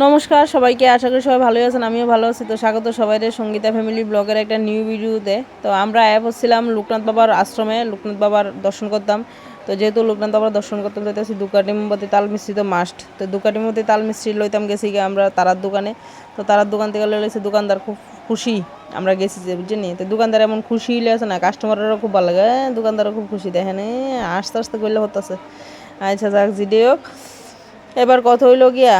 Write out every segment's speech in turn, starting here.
নমস্কার, সবাইকে আশা করি সবাই ভালোই আছেন, আমিও ভালো আছি। তো স্বাগত সবাইকে সঙ্গীতা ফ্যামিলি ব্লগের একটা নিউ ভিডিওতে তো আমরা অ্যাপ হচ্ছিলাম লোকনাথ বাবার আশ্রমে, লোকনাথ বাবার দর্শন করতাম। তো যেহেতু লোকনাথ বাবার দর্শন করতে যেতেছি দুকাটি মোমবাতি তাল মিস্ত্রি তো মাস্ট তো দুকাটি মোমবাতি তাল মিস্ত্রি লইতাম, গেছি গিয়ে আমরা তারার দোকানে। তো তারার দোকান থেকে লইলেছি দোকানদার খুব খুশি। আমরা গেছি যে, বুঝছেন তো দোকানদার এমন খুশি হইলে আছে না কাস্টমারেরও খুব ভালো লাগে। দোকানদারও খুব খুশি, দেখেন আস্তে আস্তে করলে হতেছে। আচ্ছা যাক জিডি হোক এবার কথা হইল গিয়া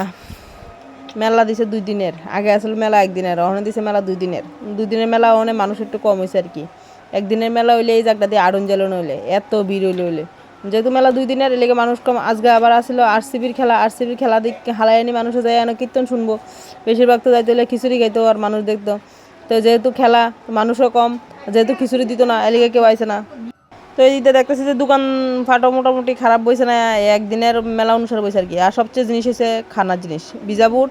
মেলা দিছে দুই দিনের। আগে আসলে মেলা একদিনের ওখানে দিছে মেলা দুই দিনের। দুই দিনের মেলা ওখানে মানুষ একটু কম হয়েছে আর কি। একদিনের মেলা হইলে এই জায়গাটা দিয়ে আড়ন জ্বালানো হইলে, এত ভিড় হইলে হইলে। যেহেতু মেলা দুই দিনের এলাকা মানুষ কম আজকে আবার আসলো আরসিবির খেলা আর আরসিবির খেলা দিক হালাই আনি মানুষ যায় এনে কীর্তন শুনব। বেশিরভাগ তো যাইতে হলে খিচুড়ি খাইতো আর মানুষ দেখতো। তো যেহেতু খেলা, মানুষও কম, যেহেতু খিচুড়ি দিত না এলাকা কেউ আইছে না। তো এই দিকটা দেখতেছি যে দোকান ফাটো মোটামুটি খারাপ বইছে না, একদিনের মেলা অনুসারে বইছে আর কি। আর সবচেয়ে জিনিস হচ্ছে খানার জিনিস বিজাবুট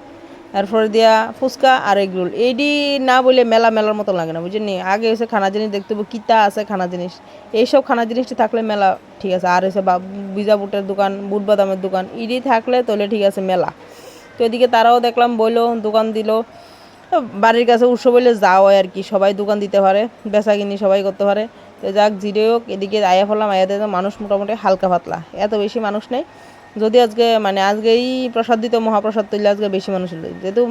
এরপরে দিয়া ফুচকা আর এগরোল এইডি না বলে মেলা মেলার মতো লাগে না বুঝলি আগে হচ্ছে খানা জিনিস, দেখতে হবে কিতা আছে খানা জিনিস। এইসব খানা জিনিসটি থাকলে মেলা ঠিক আছে। আর হচ্ছে বিজা বুটের দোকান, বুট বাদামের দোকান ইডি থাকলে তাহলে ঠিক আছে মেলা। তো এদিকে তারাও দেখলাম বইলো, দোকান দিল। বাড়ির কাছে উৎসব হইলে যাও হয় আর কি, সবাই দোকান দিতে পারে বেচা কিনি সবাই করতে পারে। তো যাক, জিরে হোক, এদিকে আয়া ফেলাম আয়াতে মানুষ মোটামুটি হালকা পাতলা। এত বেশি মানুষ নেই। যদি আজকে মানে আজকে এই প্রসাদ দিত, মহাপ্রসাদ তৈলে আজকে বেশি মানুষ হলো। যেহেতু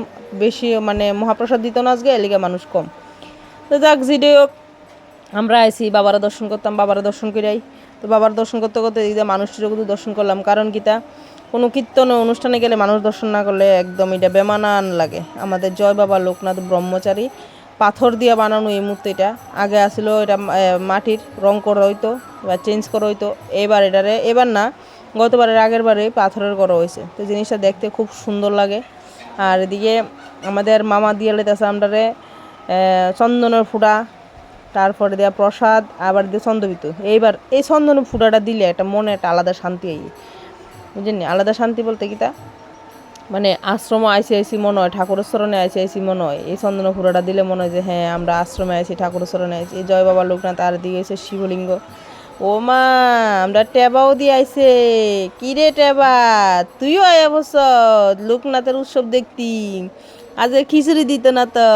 বেশি মানে মহাপ্রসাদ দিত না আজকে এলিগে মানুষ কম। তো যাক, জিরে হোক, আমরা আইসি বাবারা দর্শন করতাম, বাবারা দর্শন করাই তো বাবার দর্শন করতে করতে এদিকে মানুষটিরও কিন্তু দর্শন করলাম। কারণ কিতা কোনো কীর্তন অনুষ্ঠানে গেলে মানুষ দর্শন না করলে একদম এটা বেমানান লাগে। আমাদের জয় বাবা লোকনাথ ব্রহ্মচারী পাথর দিয়ে বানানো এই মূর্তিটা আগে আসলো এটা মাটির রং করা হইতো বা চেঞ্জ করা হইতো। এবার এটারে, এবার না, গতবারের আগের বারে পাথরের করা হয়েছে তো জিনিসটা দেখতে খুব সুন্দর লাগে। আর এদিকে আমাদের মামা দিয়ে লেতেছে আমরারে চন্দনের ফুটা, তারপরে দেওয়া প্রসাদ, আবার দিয়ে চন্দ্রবিত এইবার এই চন্দনের ফুটাটা দিলে একটা মনে একটা আলাদা শান্তি আই বুঝলেন আলাদা শান্তি বলতে কি তা? মানে আশ্রমে আইসি আইসি মনে হয় ঠাকুরের স্মরণে আইসি আইসি মনে হয়। এই চন্দন ফুরাটা দিলে মনে হয় যে হ্যাঁ আমরা আশ্রমে আইসি ঠাকুরের স্মরণে আইসি জয় বাবা লোকনাথ আর এসে শিবলিঙ্গ। ও মা, আমরা টেবাও দিয়ে আইসে। কি রে টেবা? তুইও আয় অবশ্য লোকনাথের উৎসব দেখতি। আজ খিচুড়ি দিত না তো।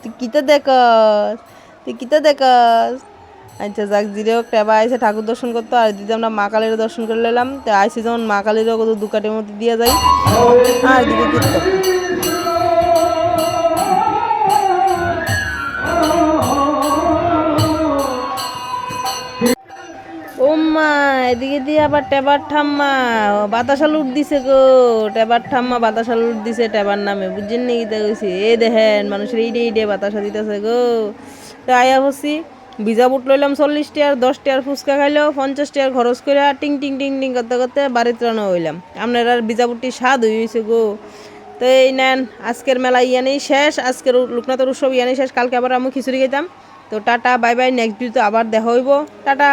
তুই কিতা দেখ তুই কিতা দেখ আচ্ছা যাক জিরে হোক টেবা আইসে ঠাকুর দর্শন করতো আর দিদি আমরা মা কালীর দর্শন করে নিলাম তো আইসি যেমন মা কালীরও কত দু দুকাটির মধ্যে দিয়ে যাই আর দিকে কীর্তন এদিকে দিয়ে আবার টেবার ঠাম্মা। বাতাসা লুট দিছে গো। টেবার ঠাম্মা বাতাসা লুট দিছে টেবার নামে। বুঝছেন নাকি কইছি? এ দেখেন, মানুষের এইডে এইডে বাতাসা দিতেছে গো। তো আয়া বসি। ভিজা বুট লইলাম চল্লিশ টিয়ার, দশ টিয়ার ফুচকা খাইলো পঞ্চাশ টিয়ার খরচ করে টিং টিং টিং টিং করতে করতে বাড়িতে রানো হইলাম। আপনার আর ভিজা বুটটি স্বাদ হয়েছে গো। তো এই নেন, আজকের মেলা ইয়ানেই শেষ, আজকের লোকনাথের উৎসব ইয়ানি শেষ, কালকে আবার আমি খিচুড়ি খেতাম তো টাটা, বাই বাই নেক্সট ভিডিওতে আবার দেখা হইব। টাটা!